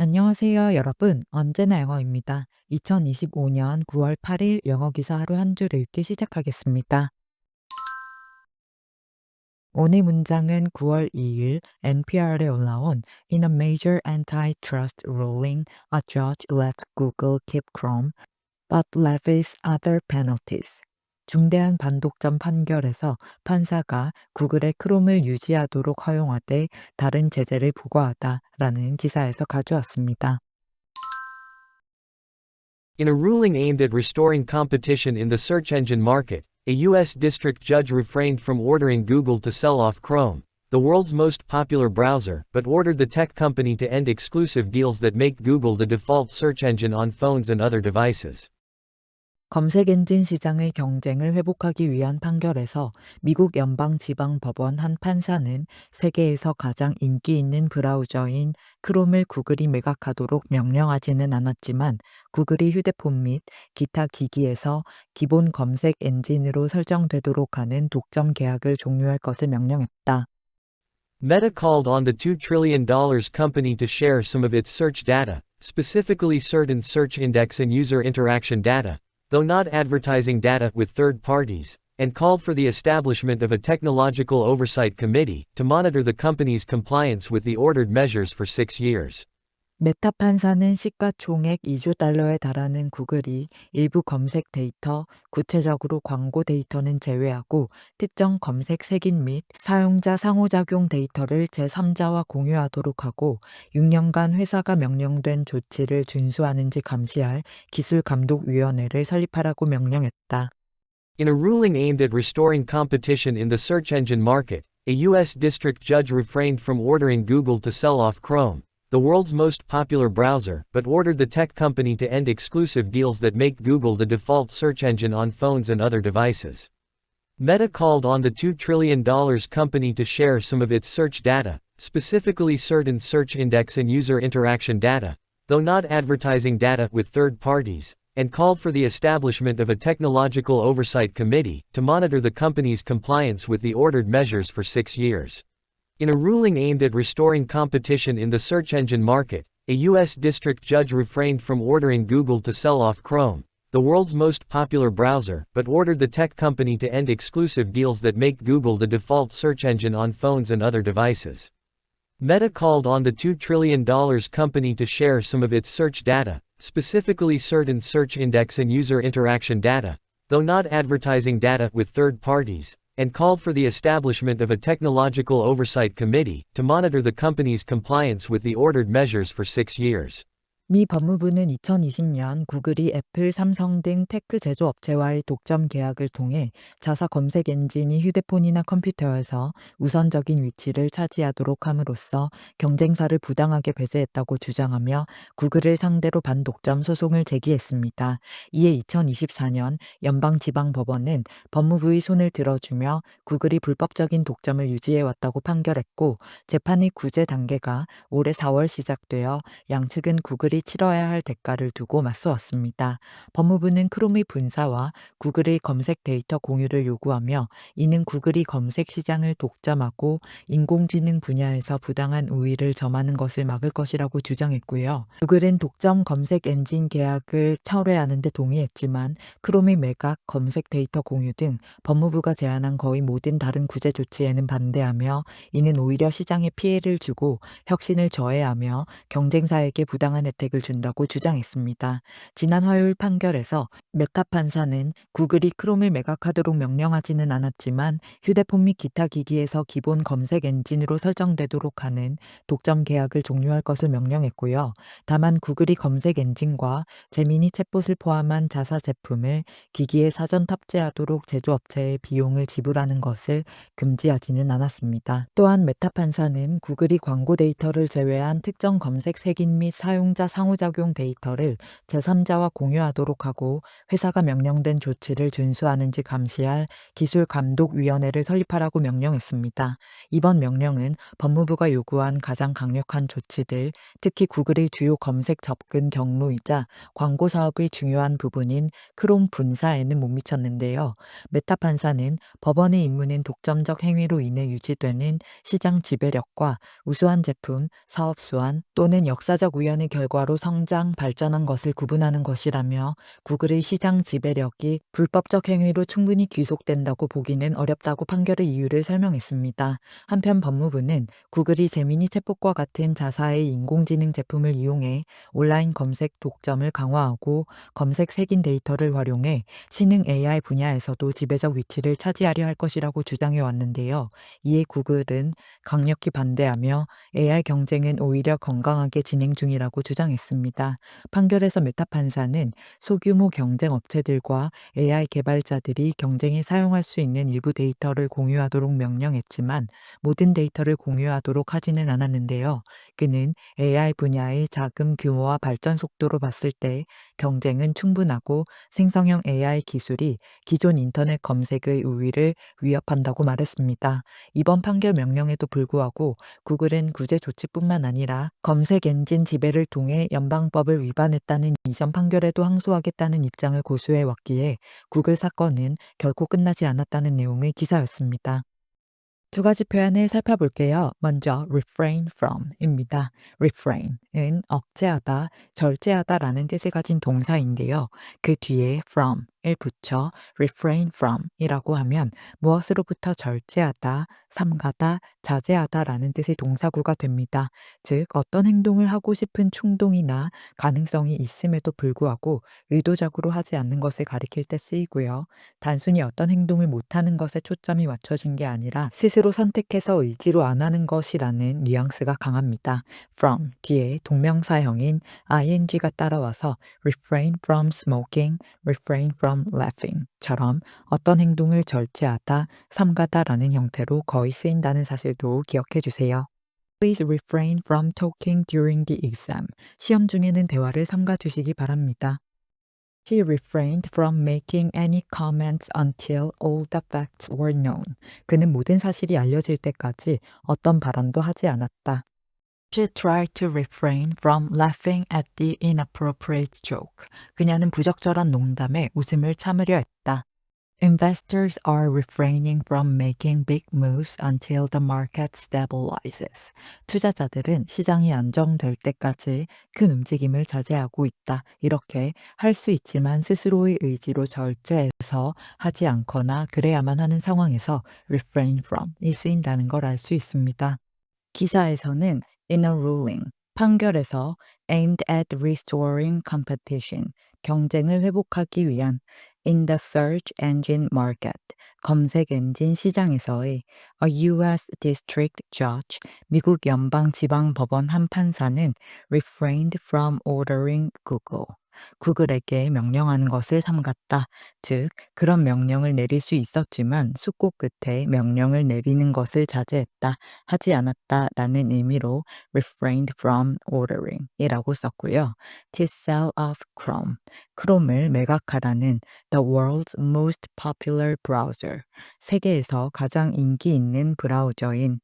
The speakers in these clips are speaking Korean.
안녕하세요, 여러분. 언제나 영어입니다. 2025년 9월 8일 영어 기사 하루 한 줄 읽기 시작하겠습니다. 오늘 문장은 9월 2일 NPR에 올라온 In a major antitrust ruling, a judge lets Google keep Chrome, but levies other penalties. 중대한 반독점 판결에서 판사가 구글의 크롬을 유지하도록 허용하되 다른 제재를 부과하다라는 기사에서 가져왔습니다. In a ruling aimed at restoring competition in the search engine market, a U.S. district judge refrained from ordering Google to sell off Chrome, the world's most popular browser, but ordered the tech company to end exclusive deals that make Google the default search engine on phones and other devices. 검색 엔진 시장의 경쟁을 회복하기 위한 판결에서 미국 연방 지방 법원 한 판사는 세계에서 가장 인기 있는 브라우저인 크롬을 구글이 매각하도록 명령하지는 않았지만 구글이 휴대폰 및 기타 기기에서 기본 검색 엔진으로 설정되도록 하는 독점 계약을 종료할 것을 명령했다. Meta called on the $2 trillion company to share some of its search data, specifically certain search index and user interaction data, though not advertising data with third parties, and called for the establishment of a technological oversight committee to monitor the company's compliance with the ordered measures for six years. 메타 판사는 시가총액 2조 달러에 달하는 구글이 일부 검색 데이터, 구체적으로 광고 데이터는 제외하고 특정 검색 색인 및 사용자 상호작용 데이터를 제3자와 공유하도록 하고 6년간 회사가 명령된 조치를 준수하는지 감시할 기술감독위원회를 설립하라고 명령했다. In a ruling aimed at restoring competition in the search engine market, a U.S. district judge refrained from ordering Google to sell off Chrome, the world's most popular browser, but ordered the tech company to end exclusive deals that make Google the default search engine on phones and other devices. Meta called on the $2 trillion company to share some of its search data, specifically certain search index and user interaction data, though not advertising data with third parties, and called for the establishment of a technological oversight committee to monitor the company's compliance with the ordered measures for six years. In a ruling aimed at restoring competition in the search engine market, a U.S. district judge refrained from ordering Google to sell off Chrome, the world's most popular browser, but ordered the tech company to end exclusive deals that make Google the default search engine on phones and other devices. Meta called on the $2 trillion company to share some of its search data, specifically certain search index and user interaction data, though not advertising data with third parties, and called for the establishment of a technological oversight committee to monitor the company's compliance with the ordered measures for six years. 미 법무부는 2020년 구글이 애플, 삼성 등 테크 제조업체와의 독점 계약을 통해 자사 검색 엔진이 휴대폰이나 컴퓨터에서 우선적인 위치를 차지하도록 함으로써 경쟁사를 부당하게 배제했다고 주장하며 구글을 상대로 반독점 소송을 제기했습니다. 이에 2024년 연방지방법원은 법무부의 손을 들어주며 구글이 불법적인 독점을 유지해왔다고 판결했고 재판의 구제 단계가 올해 4월 시작되어 양측은 구글이 치러야 할 대가를 두고 맞서왔습니다. 법무부는 크롬의 분사와 구글의 검색 데이터 공유를 요구하며 이는 구글이 검색 시장을 독점하고 인공지능 분야에서 부당한 우위를 점하는 것을 막을 것이라고 주장했고요. 구글은 독점 검색 엔진 계약을 철회하는 데 동의했지만 크롬의 매각, 검색 데이터 공유 등 법무부가 제안한 거의 모든 다른 구제 조치에는 반대하며 이는 오히려 시장에 피해를 주고 혁신을 저해하며 경쟁사에게 부당한 혜택 을 준다고 주장했습니다. 지난 화요일 판결에서 메타 판사는 구글이 크롬을 매각하도록 명령하지는 않았지만 휴대폰 및 기타 기기에서 기본 검색 엔진으로 설정되도록 하는 독점 계약을 종료할 것을 명령했고요. 다만 구글이 검색 엔진과 제미니 챗봇을 포함한 자사 제품을 기기에 사전 탑재하도록 제조업체에 비용을 지불하는 것을 금지하지는 않았습니다. 또한 메타 판사는 구글이 광고 데이터를 제외한 특정 검색 색인 및 사용자 상호작용 데이터를 제3자와 공유하도록 하고 회사가 명령된 조치를 준수하는지 감시할 기술 감독 위원회를 설립하라고 명령했습니다. 이번 명령은 법무부가 요구한 가장 강력한 조치들, 특히 구글의 주요 검색 접근 경로이자 광고 사업의 중요한 부분인 크롬 분사에는 못 미쳤는데요. 메타 판사는 법원의 임무는 독점적 행위로 인해 유지되는 시장 지배력과 우수한 제품, 사업 수완 또는 역사적 우연의 결과로 성장, 발전한 것을 구분하는 것이라며 구글의 시장 지배력이 불법적 행위로 충분히 귀속된다고 보기는 어렵다고 판결의 이유를 설명했습니다. 한편 법무부는 구글이 제미니 챗봇과 같은 자사의 인공지능 제품을 이용해 온라인 검색 독점을 강화하고 검색 색인 데이터를 활용해 신흥 AI 분야에서도 지배적 위치를 차지하려 할 것이라고 주장해 왔는데요. 이에 구글은 강력히 반대하며 AI 경쟁은 오히려 건강하게 진행 중이라고 주장했습니다. 판결에서 메타 판사는 소규모 경쟁 업체들과 AI 개발자들이 경쟁에 사용할 수 있는 일부 데이터를 공유하도록 명령했지만 모든 데이터를 공유하도록 하지는 않았는데요. 그는 AI 분야의 자금 규모와 발전 속도로 봤을 때 경쟁은 충분하고 생성형 AI 기술이 기존 인터넷 검색의 우위를 위협한다고 말했습니다. 이번 판결 명령에도 불구하고 구글은 구제 조치뿐만 아니라 검색 엔진 지배를 통해 연방법을 위반했다는 이전 판결에도 항소하겠다는 입장을 고수해 왔기에 구글 사건은 결코 끝나지 않았다는 내용의 기사였습니다. 두 가지 표현을 살펴볼게요. 먼저 refrain from입니다. refrain은 억제하다, 절제하다라는 뜻을 가진 동사인데요. 그 뒤에 from 을 붙여 refrain from이라고 하면 무엇으로부터 절제하다, 삼가다, 자제하다 라는 뜻의 동사구가 됩니다. 즉 어떤 행동을 하고 싶은 충동이나 가능성이 있음에도 불구하고 의도적으로 하지 않는 것을 가리킬 때 쓰이고요. 단순히 어떤 행동을 못하는 것에 초점이 맞춰진 게 아니라 스스로 선택해서 의지로 안 하는 것이라는 뉘앙스가 강합니다. from 뒤에 동명사형인 ing가 따라와서 refrain from smoking, refrain from laughing처럼 어떤 행동을 절제하다, 삼가다라는 형태로 거의 쓰인다는 사실도 기억해 주세요. Please refrain from talking during the exam. 시험 중에는 대화를 삼가 주시기 바랍니다. He refrained from making any comments until all the facts were known. 그는 모든 사실이 알려질 때까지 어떤 발언도 하지 않았다. She tried to refrain from laughing at the inappropriate joke. 그녀는 부적절한 농담에 웃음을 참으려 했다. Investors are refraining from making big moves until the market stabilizes. 투자자들은 시장이 안정될 때까지 큰 움직임을 자제하고 있다. 이렇게 할 수 있지만 스스로의 의지로 절제해서 하지 않거나 그래야만 하는 상황에서 refrain from이 쓰인다는 걸 알 수 있습니다. 기사에서는 in a ruling, 판결에서 aimed at restoring competition, 경쟁을 회복하기 위한 in the search engine market, 검색 엔진 시장에서의 a U.S. district judge, 미국 연방 지방 법원 한 판사는 refrained from ordering Google, 구글에게 명령하는 것을 삼갔다. 즉, 그런 명령을 내릴 수 있었지만 숙고 끝에 명령을 내리는 것을 자제했다, 하지 않았다 라는 의미로 refrained from ordering 이라고 썼고요. To sell off Chrome, 크롬을 매각하라는 the world's most popular browser, 세계에서 가장 인기 있는 브라우저인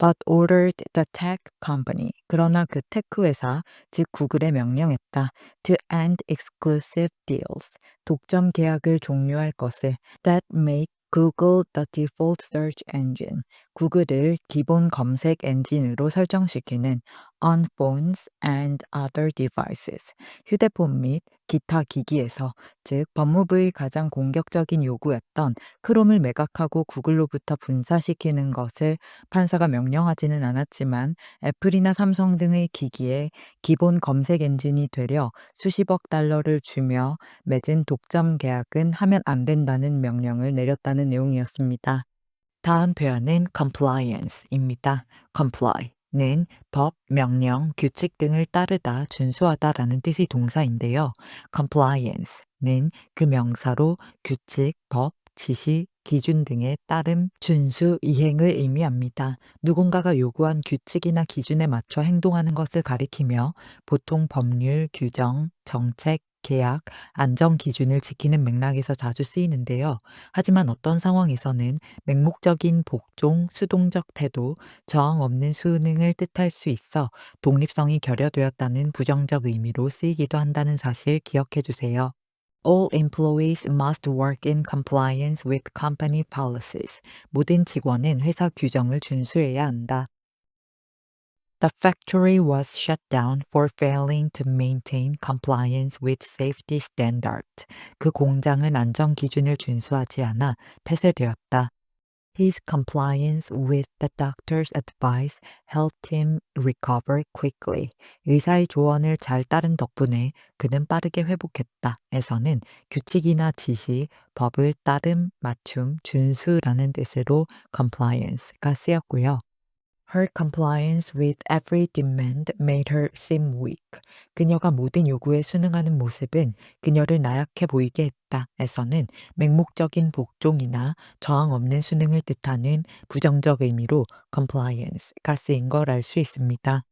but ordered the tech company. 그러나 그 테크 회사, 즉 구글에 명령했다. to end exclusive deals. 독점 계약을 종료할 것을 that make Google the default search engine. 구글을 기본 검색 엔진으로 설정시키는 on phones and other devices. 휴대폰 및 기타 기기에서 즉 법무부의 가장 공격적인 요구였던 크롬을 매각하고 구글로부터 분사시키는 것을 판사가 명령하지는 않았지만 애플이나 삼성 등의 기기에 기본 검색 엔진이 되려 수십억 달러를 주며 맺은 독점 계약은 하면 안 된다는 명령을 내렸다는 내용이었습니다. 다음 표현은 compliance입니다. comply는 법, 명령, 규칙 등을 따르다, 준수하다라는 뜻의 동사인데요. compliance는 그 명사로 규칙, 법, 지시, 기준 등에 따름, 준수, 이행을 의미합니다. 누군가가 요구한 규칙이나 기준에 맞춰 행동하는 것을 가리키며 보통 법률, 규정, 정책, 계약, 안전 기준을 지키는 맥락에서 자주 쓰이는데요. 하지만 어떤 상황에서는 맹목적인 복종, 수동적 태도, 저항 없는 수능을 뜻할 수 있어 독립성이 결여되었다는 부정적 의미로 쓰이기도 한다는 사실 기억해 주세요. All employees must work in compliance with company policies. 모든 직원은 회사 규정을 준수해야 한다. The factory was shut down for failing to maintain compliance with safety standards. 그 공장은 안전 기준을 준수하지 않아 폐쇄되었다. His compliance with the doctor's advice helped him recover quickly. 의사의 조언을 잘 따른 덕분에 그는 빠르게 회복했다. 에서는 규칙이나 지시, 법을 따름, 맞춤, 준수라는 뜻으로 compliance가 쓰였고요. Her compliance with every demand made her seem weak. 그녀가 모든 요구에 순응하는 모습은 그녀를 나약해 보이게 했다. 에서는 맹목적인 복종이나 저항 없는 순응을 뜻하는 부정적 의미로 compliance가 쓰인 걸 알 수 있습니다.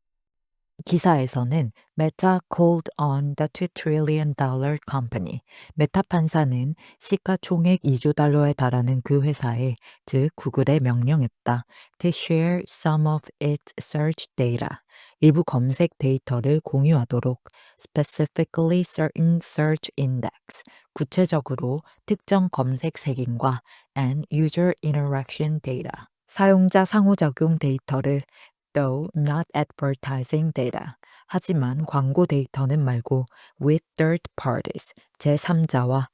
기사에서는 Meta called on the 2 trillion dollar company. 메타 판사는 시가 총액 2조 달러에 달하는 그 회사에, 즉 구글에 명령했다. To share some of its search data. 일부 검색 데이터를 공유하도록. Specifically certain search index. 구체적으로 특정 검색 색인과 and user interaction data. 사용자 상호작용 데이터를 though not advertising data. 하지만 광고 데이터는 말고 with third parties, 제3자와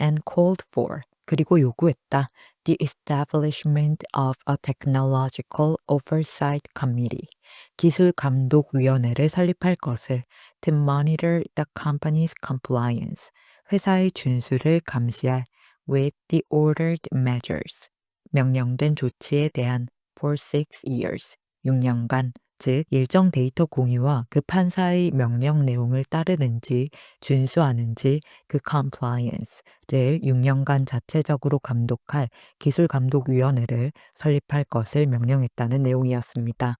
and called for, 그리고 요구했다. The establishment of a technological oversight committee, 기술 감독 위원회를 설립할 것을 to monitor the company's compliance, 회사의 준수를 감시할 with the ordered measures, 명령된 조치에 대한 for six years, 6년간, 즉 일정 데이터 공유와 그 판사의 명령 내용을 따르는지 준수하는지 그 compliance를 6년간 자체적으로 감독할 기술감독위원회를 설립할 것을 명령했다는 내용이었습니다.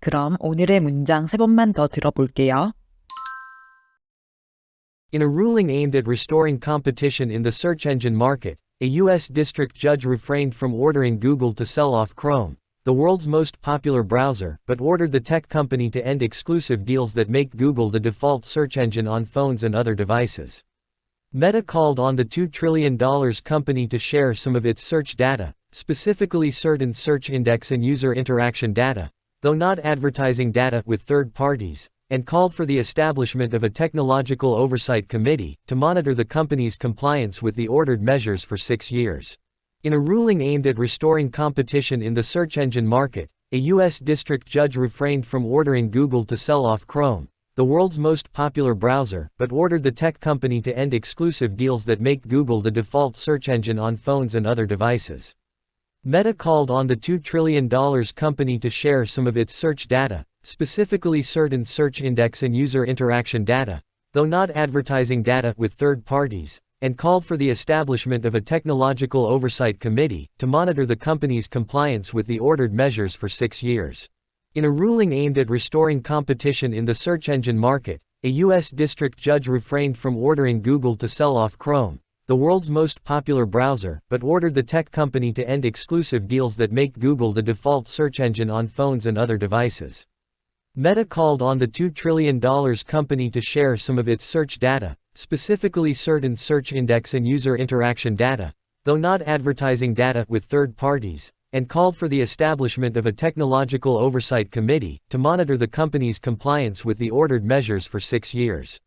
그럼 오늘의 문장 세 번만 더 들어볼게요. In a ruling aimed at restoring competition in the search engine market, a U.S. district judge refrained from ordering Google to sell off Chrome, the world's most popular browser, but ordered the tech company to end exclusive deals that make Google the default search engine on phones and other devices. Meta called on the $2 trillion company to share some of its search data, specifically certain search index and user interaction data, though not advertising data with third parties, and called for the establishment of a technological oversight committee to monitor the company's compliance with the ordered measures for six years. In a ruling aimed at restoring competition in the search engine market, a U.S. district judge refrained from ordering Google to sell off Chrome, the world's most popular browser, but ordered the tech company to end exclusive deals that make Google the default search engine on phones and other devices. Meta called on the $2 trillion company to share some of its search data, specifically certain search index and user interaction data, though not advertising data with third parties, and called for the establishment of a technological oversight committee to monitor the company's compliance with the ordered measures for six years. In a ruling aimed at restoring competition in the search engine market, a U.S. district judge refrained from ordering Google to sell off Chrome, the world's most popular browser, but ordered the tech company to end exclusive deals that make Google the default search engine on phones and other devices. Meta called on the $2 trillion company to share some of its search data, specifically certain search index and user interaction data, though not advertising data with third parties, and called for the establishment of a technological oversight committee to monitor the company's compliance with the ordered measures for six years.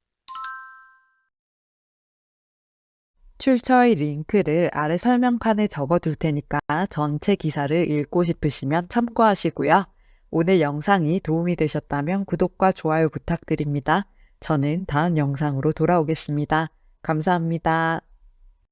출처의 링크를 아래 설명칸에 적어둘 테니까 전체 기사를 읽고 싶으시면 참고하시고요. 오늘 영상이 도움이 되셨다면 구독과 좋아요 부탁드립니다. 저는 다음 영상으로 돌아오겠습니다. 감사합니다.